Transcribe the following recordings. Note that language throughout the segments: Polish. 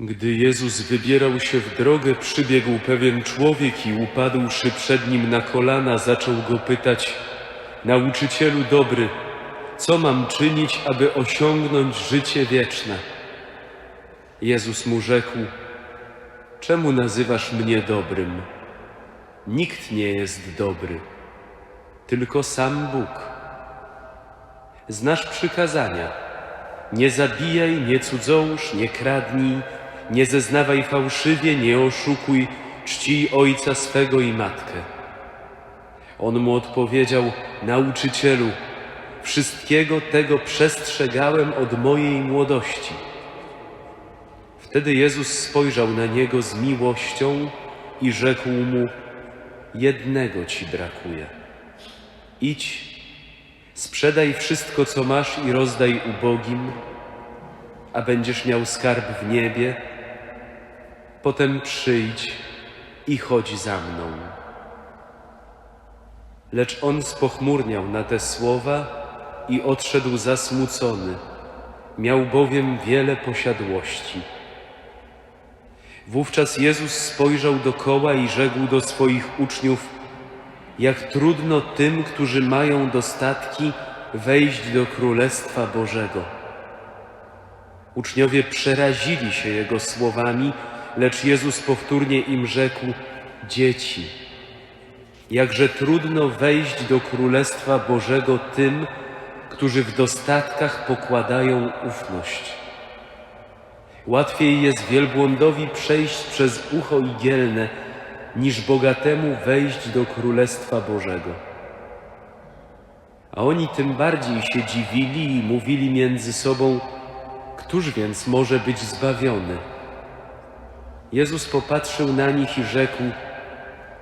Gdy Jezus wybierał się w drogę, przybiegł pewien człowiek i upadłszy przed nim na kolana, zaczął go pytać: Nauczycielu dobry, co mam czynić, aby osiągnąć życie wieczne? Jezus mu rzekł: Czemu nazywasz mnie dobrym? Nikt nie jest dobry, tylko sam Bóg. Znasz przykazania. Nie zabijaj, nie cudzołóż, nie kradnij, nie zeznawaj fałszywie, nie oszukuj, czcij ojca swego i matkę. On mu odpowiedział, nauczycielu, wszystkiego tego przestrzegałem od mojej młodości. Wtedy Jezus spojrzał na niego z miłością i rzekł mu, jednego ci brakuje. Idź, sprzedaj wszystko, co masz i rozdaj ubogim, a będziesz miał skarb w niebie. Potem przyjdź i chodź za mną. Lecz on spochmurniał na te słowa i odszedł zasmucony. Miał bowiem wiele posiadłości. Wówczas Jezus spojrzał dokoła i rzekł do swoich uczniów: Jak trudno tym, którzy mają dostatki, wejść do Królestwa Bożego. Uczniowie przerazili się Jego słowami, lecz Jezus powtórnie im rzekł: Dzieci, jakże trudno wejść do Królestwa Bożego tym, którzy w dostatkach pokładają ufność. Łatwiej jest wielbłądowi przejść przez ucho igielne, niż bogatemu wejść do Królestwa Bożego. A oni tym bardziej się dziwili i mówili między sobą, któż więc może być zbawiony? Jezus popatrzył na nich i rzekł,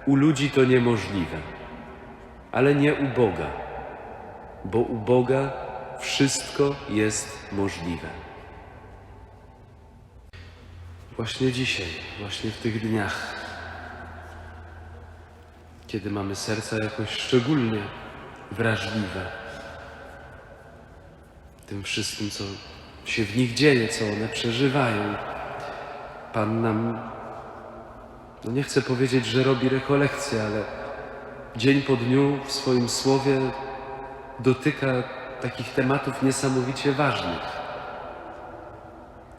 u ludzi to niemożliwe, ale nie u Boga, bo u Boga wszystko jest możliwe. Właśnie dzisiaj, właśnie w tych dniach, kiedy mamy serca jakoś szczególnie wrażliwe, tym wszystkim, co się w nich dzieje, co one przeżywają, Pan nam, no nie chcę powiedzieć, że robi rekolekcję, ale dzień po dniu w swoim słowie dotyka takich tematów niesamowicie ważnych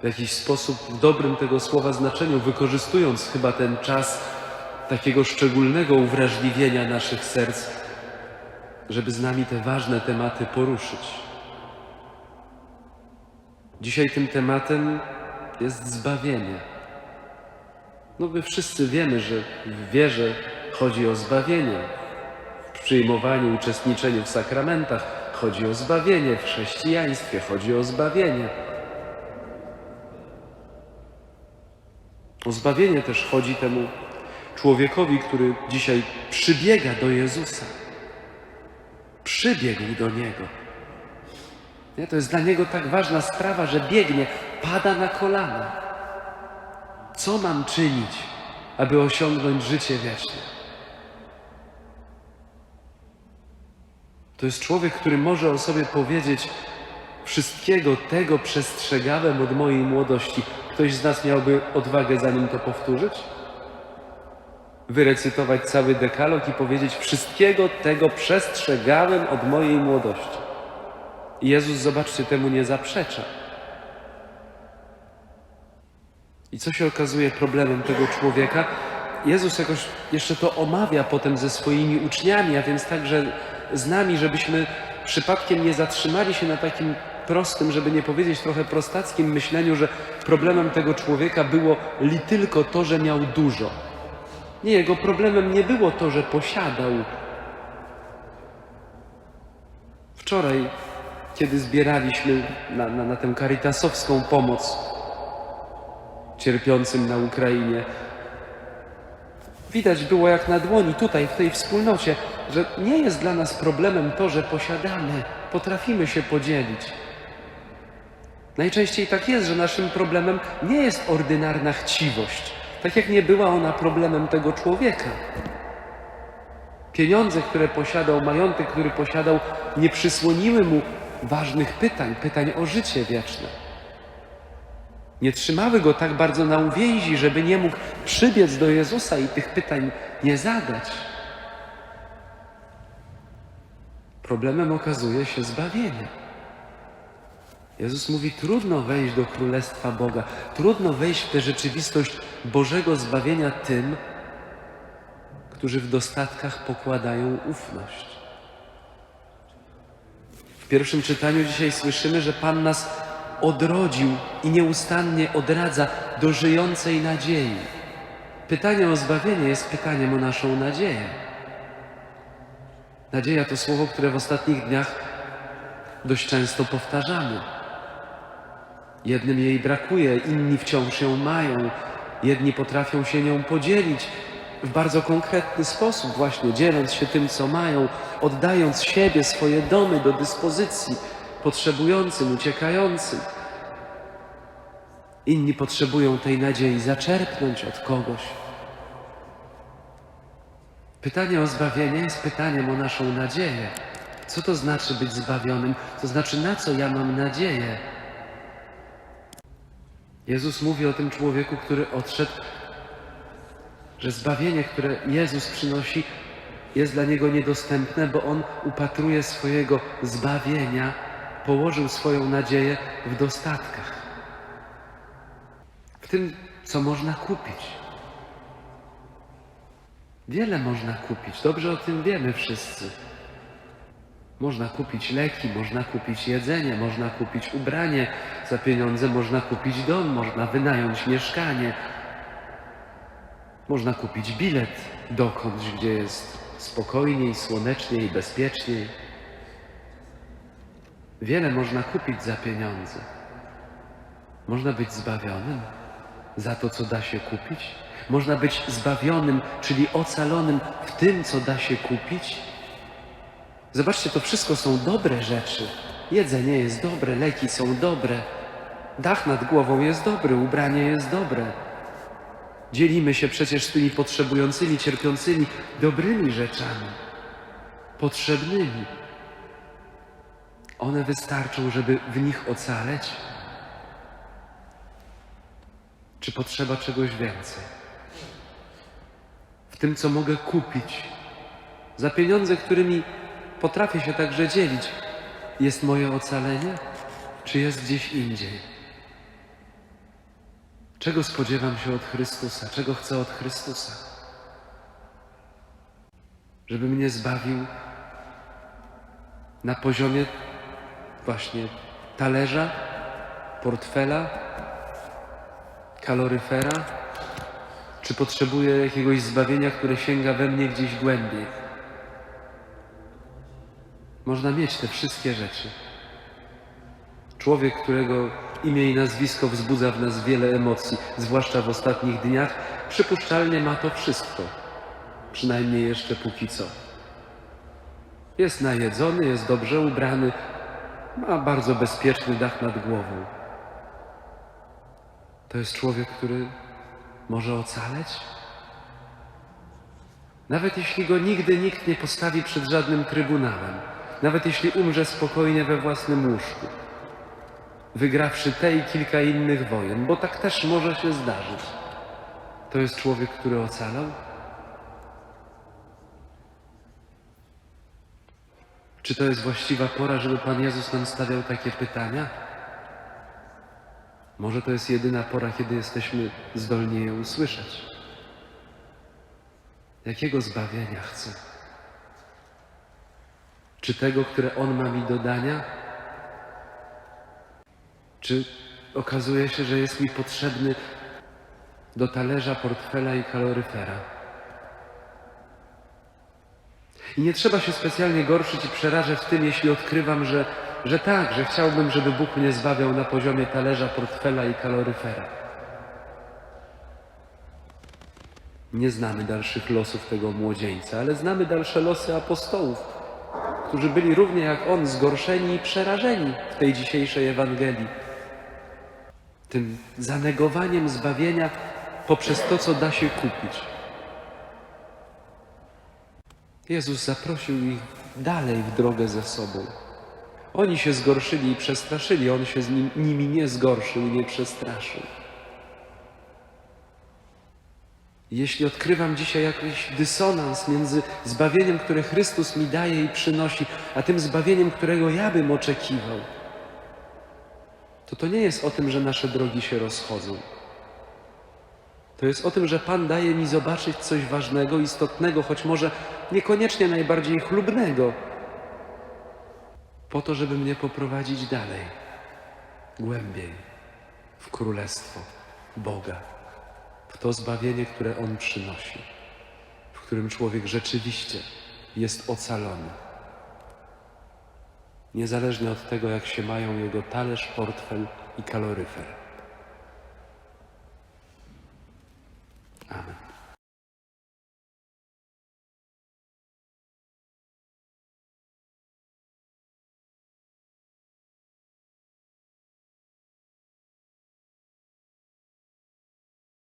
w jakiś sposób w dobrym tego słowa znaczeniu, wykorzystując chyba ten czas takiego szczególnego uwrażliwienia naszych serc, żeby z nami te ważne tematy poruszyć. Dzisiaj tym tematem jest zbawienie. No my wszyscy wiemy, że w wierze chodzi o zbawienie. W przyjmowaniu, uczestniczeniu w sakramentach chodzi o zbawienie, w chrześcijaństwie chodzi o zbawienie. O zbawienie też chodzi temu człowiekowi, który dzisiaj przybiega do Jezusa. Przybiegł do Niego. Nie? To jest dla Niego tak ważna sprawa, że biegnie, pada na kolana. Co mam czynić, aby osiągnąć życie wieczne? To jest człowiek, który może o sobie powiedzieć: Wszystkiego tego przestrzegałem od mojej młodości. Ktoś z nas miałby odwagę za nim to powtórzyć? Wyrecytować cały dekalog i powiedzieć: Wszystkiego tego przestrzegałem od mojej młodości. I Jezus, zobaczcie, temu nie zaprzecza. I co się okazuje problemem tego człowieka? Jezus jakoś jeszcze to omawia potem ze swoimi uczniami, a więc także z nami, żebyśmy przypadkiem nie zatrzymali się na takim prostym, żeby nie powiedzieć trochę prostackim myśleniu, że problemem tego człowieka było li tylko to, że miał dużo. Nie, jego problemem nie było to, że posiadał. Wczoraj, kiedy zbieraliśmy na, na, na tę karitasowską pomoc cierpiącym na Ukrainie, widać było jak na dłoni tutaj, w tej wspólnocie, że nie jest dla nas problemem to, że posiadamy, potrafimy się podzielić. Najczęściej tak jest, że naszym problemem nie jest ordynarna chciwość, tak jak nie była ona problemem tego człowieka. Pieniądze, które posiadał, majątek, który posiadał, nie przysłoniły mu ważnych pytań, pytań o życie wieczne. Nie trzymały go tak bardzo na uwięzi, żeby nie mógł przybiec do Jezusa i tych pytań nie zadać. Problemem okazuje się zbawienie. Jezus mówi: trudno wejść do Królestwa Boga, trudno wejść w tę rzeczywistość Bożego zbawienia tym, którzy w dostatkach pokładają ufność. W pierwszym czytaniu dzisiaj słyszymy, że Pan nas odrodził i nieustannie odradza do żyjącej nadziei. Pytanie o zbawienie jest pytaniem o naszą nadzieję. Nadzieja to słowo, które w ostatnich dniach dość często powtarzamy. Jednym jej brakuje, inni wciąż ją mają, jedni potrafią się nią podzielić w bardzo konkretny sposób, właśnie dzieląc się tym, co mają, oddając siebie, swoje domy do dyspozycji potrzebującym, uciekającym. Inni potrzebują tej nadziei zaczerpnąć od kogoś. Pytanie o zbawienie jest pytaniem o naszą nadzieję. Co to znaczy być zbawionym? To znaczy, na co ja mam nadzieję? Jezus mówi o tym człowieku, który odszedł, że zbawienie, które Jezus przynosi, jest dla niego niedostępne, bo on upatruje swojego zbawienia, położył swoją nadzieję w dostatkach, w tym, co można kupić. Wiele można kupić, dobrze o tym wiemy wszyscy. Można kupić leki, można kupić jedzenie, można kupić ubranie, za pieniądze można kupić dom, można wynająć mieszkanie, można kupić bilet dokądś, gdzie jest spokojniej, słoneczniej, bezpieczniej. Wiele można kupić za pieniądze. Można być zbawionym za to, co da się kupić. Można być zbawionym, czyli ocalonym w tym, co da się kupić. Zobaczcie, to wszystko są dobre rzeczy. Jedzenie jest dobre, leki są dobre, dach nad głową jest dobry, ubranie jest dobre. Dzielimy się przecież z tymi potrzebującymi, cierpiącymi dobrymi rzeczami, potrzebnymi. One wystarczą, żeby w nich ocaleć? Czy potrzeba czegoś więcej? W tym, co mogę kupić, za pieniądze, którymi potrafię się także dzielić, jest moje ocalenie, czy jest gdzieś indziej? Czego spodziewam się od Chrystusa? Czego chcę od Chrystusa? Żeby mnie zbawił na poziomie właśnie talerza, portfela, kaloryfera? Czy potrzebuję jakiegoś zbawienia, które sięga we mnie gdzieś głębiej? Można mieć te wszystkie rzeczy. Człowiek, którego imię i nazwisko wzbudza w nas wiele emocji, zwłaszcza w ostatnich dniach, przypuszczalnie ma to wszystko. Przynajmniej jeszcze póki co. Jest najedzony, jest dobrze ubrany, ma bardzo bezpieczny dach nad głową. To jest człowiek, który może ocaleć? Nawet jeśli go nigdy nikt nie postawi przed żadnym trybunałem, nawet jeśli umrze spokojnie we własnym łóżku, wygrawszy te i kilka innych wojen, bo tak też może się zdarzyć. To jest człowiek, który ocalał? Czy to jest właściwa pora, żeby Pan Jezus nam stawiał takie pytania? Może to jest jedyna pora, kiedy jesteśmy zdolni je usłyszeć. Jakiego zbawienia chcę? Czy tego, które On ma mi do dania? Czy okazuje się, że jest mi potrzebny do talerza, portfela i kaloryfera? I nie trzeba się specjalnie gorszyć i przerażać w tym, jeśli odkrywam, że, że tak, że chciałbym, żeby Bóg mnie zbawiał na poziomie talerza, portfela i kaloryfera. Nie znamy dalszych losów tego młodzieńca, ale znamy dalsze losy apostołów, którzy byli równie jak on zgorszeni i przerażeni w tej dzisiejszej Ewangelii. Tym zanegowaniem zbawienia poprzez to, co da się kupić. Jezus zaprosił ich dalej w drogę ze sobą. Oni się zgorszyli i przestraszyli, on się z nim, nimi nie zgorszył i nie przestraszył. Jeśli odkrywam dzisiaj jakiś dysonans między zbawieniem, które Chrystus mi daje i przynosi, a tym zbawieniem, którego ja bym oczekiwał, to to nie jest o tym, że nasze drogi się rozchodzą. To jest o tym, że Pan daje mi zobaczyć coś ważnego, istotnego, choć może niekoniecznie najbardziej chlubnego, po to, żeby mnie poprowadzić dalej, głębiej, w królestwo Boga, w to zbawienie, które On przynosi, w którym człowiek rzeczywiście jest ocalony. Niezależnie od tego, jak się mają jego talerz, portfel i kaloryfer. Amen.